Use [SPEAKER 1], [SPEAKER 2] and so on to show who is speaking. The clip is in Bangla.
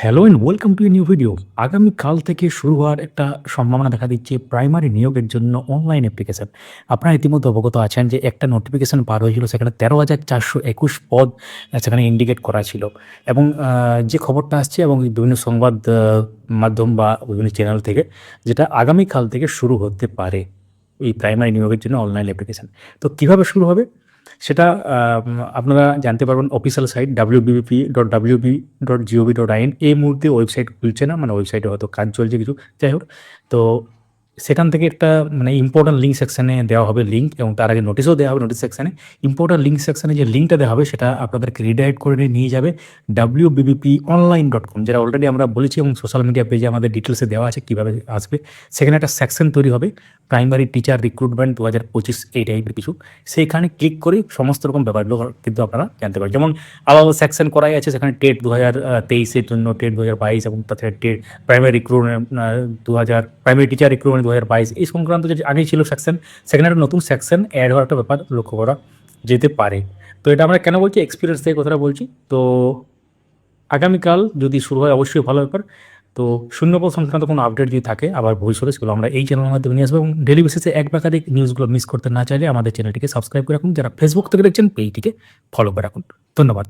[SPEAKER 1] Hello and welcome to a new video আগামীকাল থেকে শুরু হওয়ার একটা সম্ভাবনা দেখা দিচ্ছে প্রাইমারি নিয়োগের জন্য অনলাইন অ্যাপ্লিকেশান আপনারা ইতিমধ্যে অবগত আছেন যে একটা নোটিফিকেশান পার হয়েছিল সেখানে তেরো হাজার চারশো একুশ পদ সেখানে ইন্ডিকেট করা ছিল। এবং যে খবরটা আসছে এবং বিভিন্ন সংবাদ মাধ্যম বা বিভিন্ন চ্যানেল থেকে, যেটা আগামীকাল থেকে শুরু হতে পারে এই প্রাইমারি নিয়োগের জন্য অনলাইন অ্যাপ্লিকেশন তো কীভাবে শুরু হবে? সেটা আপনারা জানতে পারবেন official site W BBP dot WB dot GOV dot in এই মুহূর্তে ওয়েবসাইট খুলছে না মানে ওয়েবসাইটে হয়তো কাজ চলছে কিছু। যাই হোক, তো সেখান থেকে একটা মানে ইম্পর্ট্যান্ট লিঙ্ক সেকশানে দেওয়া হবে লিঙ্ক এবং তার আগে নোটিশও দেওয়া হবে নোটিশ সেকশানে ইম্পর্ট্যান্ট লিঙ্ক সেকশানে যে লিঙ্কটা দেওয়া হবে সেটা আপনাদেরকে রিডাইরেক্ট করে নিয়ে নিয়ে যাবে W BBP online dot com যেটা অলরেডি আমরা বলেছি এবং সোশ্যাল মিডিয়া পেজে আমাদের ডিটেলসে দেওয়া আছে কীভাবে আসবে। সেখানে একটা সেকশন তৈরি হবে প্রাইমারি টিচার রিক্রুটমেন্ট দু হাজার পঁচিশ এই টাইপের কিছু। সেইখানে ক্লিক করে সমস্ত রকম ব্যাপারগুলো কিন্তু আপনারা জানতে পারেন যেমন আলাদা সেকশন করাই আছে, সেখানে টেট দু হাজার তেইশের জন্য টেট দু হাজার বাইশ এবং তাছাড়া টেট প্রাইমারি রিক্রুটমেন্ট দু হাজার প্রাইমারি টিচার রিক্রুটমেন্ট দু হাজার বাইশ। এই সংক্রান্ত যে আগেই ছিল সেকশন সেখানে একটা নতুন সেকশন অ্যাড হওয়ার একটা ব্যাপার লক্ষ্য করা যেতে পারে। তো এটা আমরা কেন বলছি? এক্সপিরিয়েন্স থেকে কথাটা বলছি। তো আগামীকাল যদি শুরু হয়, অবশ্যই ভালো ব্যাপার। তো শূন্যপদ সংক্রান্ত কোনো আপডেট যদি থাকে, আবার ভবিষ্যতে সেগুলো আমরা এই চ্যানেলের মাধ্যমে নিয়ে আসব। এবং ডেলি বেসিসে এক বা একাধিক নিউজগুলো মিস করতে না চাইলে আমাদের চ্যানেলটিকে সাবস্ক্রাইব করে রাখুন। যারা ফেসবুক থেকে দেখছেন পেজটিকে ফলো করে রাখুন। ধন্যবাদ।